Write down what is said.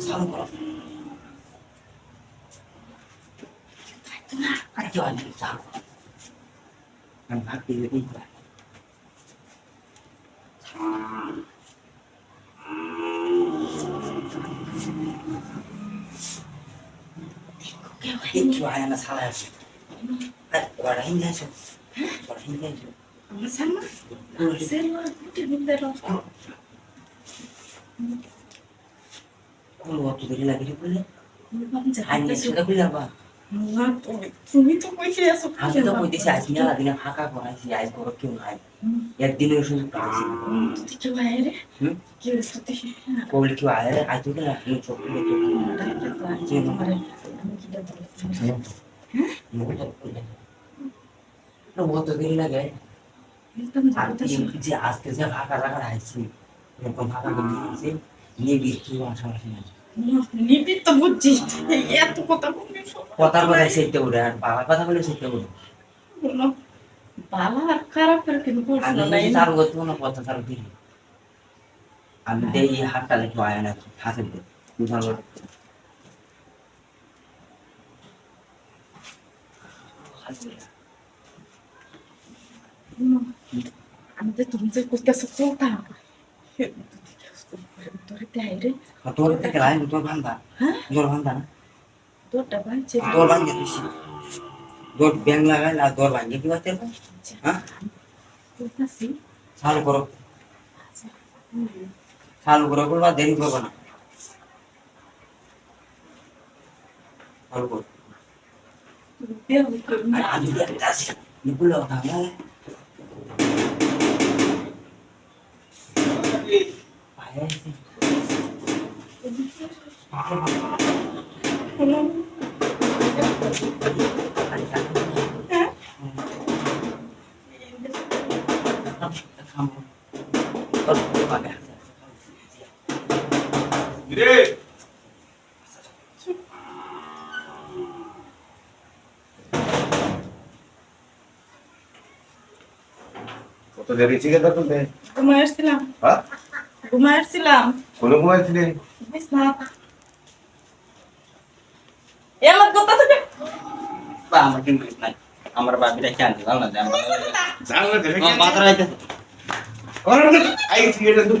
사는 거라고. cho nên sao thằng hát kia đi về 이쪽 하나 살아야지. 아, 와라 힘내줘. 와라 힘내줘. 엄마 삶아? 삶아. 힘들어. 그럼 어떻게 되려고 그래? 아니, 내가 그러려고. তুমি তো কইতে আসো আমি তো কইতেছি আজ মেলা দিনে ফাঁকা করাইছি আজ বড় কেউ নাই একদিনের সুযোগ পাইছি না তুই কি বাইরে হুম? কি হয়েছে তুই কবলে কেউ আয় আজ তো না তুমি চোখ কত দেরি লাগে যে আজকে যে ফাঁকা রাখা আইছি এরকম ফাঁকা করে দিয়েছি নিয়ে বিক্রি আসামাসি নাই নিবি তো বুঝছিস এত কথা বলবি কথা বলে সেটা উড়ে আর কথা বলে সেটা উড়ে ভালো আর খারাপের কিন্তু প্রশ্ন নাই চালু করতে কোনো কথা চালু দিই আমি দেই হাতটা আয় না হাতে আমি তো তুমি যে কথা তোরে রে। তোর থেকে লাই তোর ভান্দা হ্যাঁ? তোর ভান্দা না। তোরটা বাঞ্চে তোর ভাঙ্গে দিছি তোর ব্যাং লাগাই না তোর ভাঙ্গে কি করতে হ্যাঁ? কইতাছি চালু করো। চালু করো বলবা দেরি করব না। চালু করো। আমি আছি। নিপুল পায়ে আছি। রে কত দেরি? চিকেন তো দে ঘুমায় আসছিলাম। হ্যাঁ? ঘুমায় আসছিলাম। কোন ঘুমাইছিলি? বুঝিস না এ আমার কথা থেকে বা আমার কিন্তু নাই। আমার বাবিটা খেয়াল দিলাম না আমার জানলা দেখে মাথা রাইতে কোন আই থিয়েটার তো